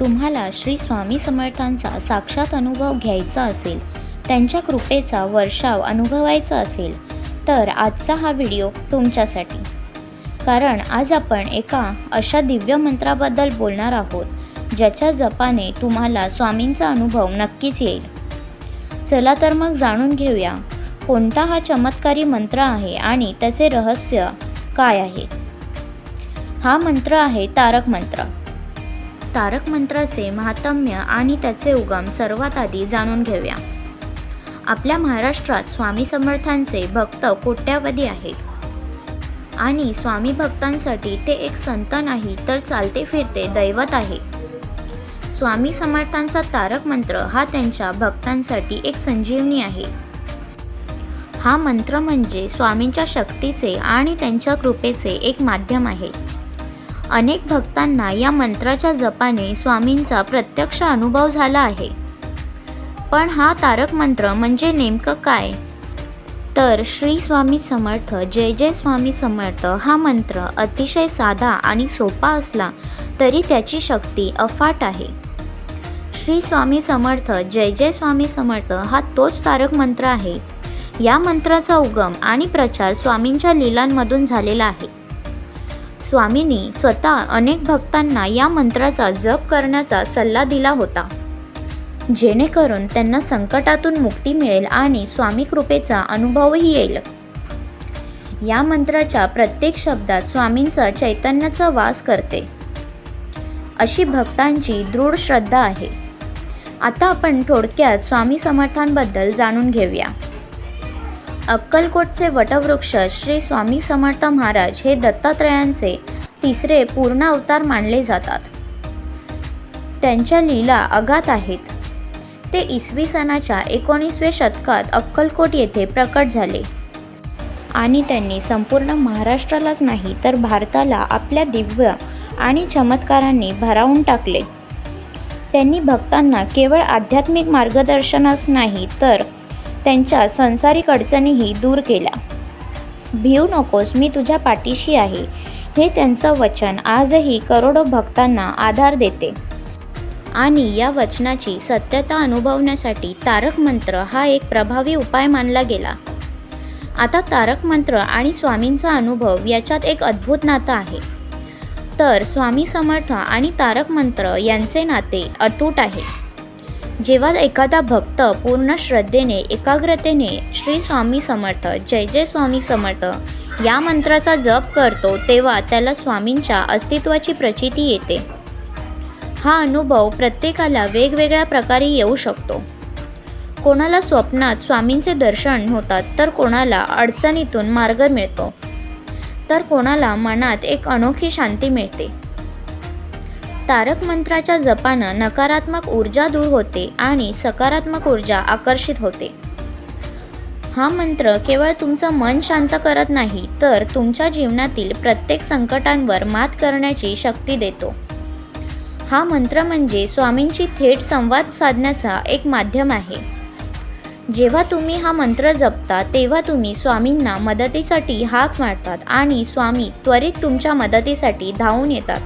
तुम्हाला श्री स्वामी समर्थांचा साक्षात अनुभव घ्यायचा असेल त्यांच्या कृपेचा वर्षाव अनुभवायचा असेल तर आजचा हा व्हिडिओ तुमच्यासाठी. कारण आज आपण एका अशा दिव्य मंत्राबद्दल बोलणार आहोत ज्याच्या जपाने तुम्हाला स्वामींचा अनुभव नक्कीच येईल. चला तर मग जाणून घेऊया कोणता हा चमत्कारी मंत्र आहे आणि त्याचे रहस्य काय आहे? हा मंत्र आहे तारक मंत्र. तारक मंत्राचे महात्म्य आणि त्याचे उगम सर्वात आधी जाणून घेऊया. आपल्या महाराष्ट्रात स्वामी समर्थांचे भक्त कोट्यावधी आहेत. आणि स्वामी भक्तांसाठी ते एक संत नाही तर चालते फिरते दैवत आहे. स्वामी समर्थांचा तारक मंत्र हा त्यांच्या भक्तांसाठी एक संजीवनी आहे. हा मंत्र म्हणजे स्वामींच्या शक्तीचे आणि त्यांच्या कृपेचे एक माध्यम आहे. अनेक भक्तांना या मंत्राच्या जपाने स्वामींचा प्रत्यक्ष अनुभव झाला आहे. पण हा तारक मंत्र म्हणजे नेमकं काय? तर श्री स्वामी समर्थ जय जय स्वामी समर्थ हा मंत्र अतिशय साधा आणि सोपा असला तरी त्याची शक्ती अफाट आहे. श्री स्वामी समर्थ जय जय स्वामी समर्थ हा तोच तारक मंत्र आहे. या मंत्राचा उगम आणि प्रचार स्वामींच्या लीलांमधून झालेला आहे. स्वामींनी स्वतः अनेक भक्तांना या मंत्राचा जप करण्याचा सल्ला दिला होता. जेणेकरून त्यांना संकटातून मुक्ती मिळेल आणि स्वामी कृपेचा अनुभवही येईल. या मंत्राच्या प्रत्येक शब्दात स्वामींचा चैतन्याचा वास करते. अशी भक्तांची दृढ श्रद्धा आहे. आता आपण थोडक्यात स्वामी समर्थांबद्दल जाणून घेऊया. अक्कलकोटचे वटवृक्ष श्री स्वामी समर्थ महाराज हे दत्तात्रयांचे तिसरे पूर्ण अवतार मानले जातात. त्यांच्या लीला अगात आहेत. ते इसवी सणाच्या एकोणीसव्या शतकात अक्कलकोट येथे प्रकट झाले. आणि त्यांनी संपूर्ण महाराष्ट्रालाच नाही तर भारताला आपल्या दिव्य आणि चमत्कारांनी भरावून टाकले. त्यांनी भक्तांना केवळ आध्यात्मिक मार्गदर्शनच नाही तर त्यांच्या संसारिक अडचणीही दूर केल्या. भिऊ नकोस मी तुझ्या पाठीशी आहे हे त्यांचं वचन आजही करोडो भक्तांना आधार देते. आणि या वचनाची सत्यता अनुभवण्यासाठी तारक मंत्र हा एक प्रभावी उपाय मानला गेला. आता तारक मंत्र आणि स्वामींचा अनुभव याच्यात एक अद्भुत नातं आहे. तर स्वामी समर्थ आणि तारक मंत्र यांचे नाते अतूट आहे. जेव्हा एखादा भक्त पूर्ण श्रद्धेने एकाग्रतेने श्री स्वामी समर्थ जय जय स्वामी समर्थ या मंत्राचा जप करतो तेव्हा त्याला स्वामींच्या अस्तित्वाची प्रचिती येते. हा अनुभव प्रत्येकाला वेगवेगळ्या प्रकारे येऊ शकतो. कोणाला स्वप्नात स्वामींचे दर्शन होतात तर कोणाला अडचणीतून मार्ग मिळतो. तर कोणाला मनात एक अनोखी शांती मिळते. तारक मंत्राच्या जपानं नकारात्मक ऊर्जा दूर होते आणि सकारात्मक ऊर्जा आकर्षित होते. हा मंत्र केवळ तुमचं मन शांत करत नाही तर तुमच्या जीवनातील प्रत्येक संकटांवर मात करण्याची शक्ती देतो. हा मंत्र म्हणजे स्वामींची थेट संवाद साधण्याचा एक माध्यम आहे. जेव्हा तुम्ही हा मंत्र जपता तेव्हा तुम्ही स्वामींना मदतीसाठी हाक मारतात आणि स्वामी त्वरित तुमच्या मदतीसाठी धावून येतात.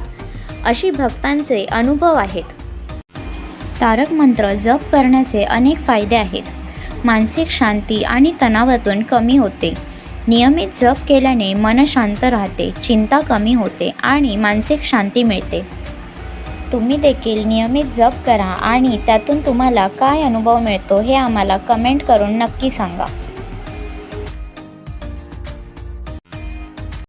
अशी भक्तांचे अनुभव आहेत. तारक मंत्र जप करण्याचे अनेक फायदे आहेत. मानसिक शांती आणि तणावातून कमी होते. नियमित जप केल्याने मन शांत राहते चिंता कमी होते आणि मानसिक शांती मिळते. तुम्ही देखील नियमित जप करा आणि त्यातून तुम्हाला काय अनुभव मिळतो हे आम्हाला कमेंट करून नक्की सांगा.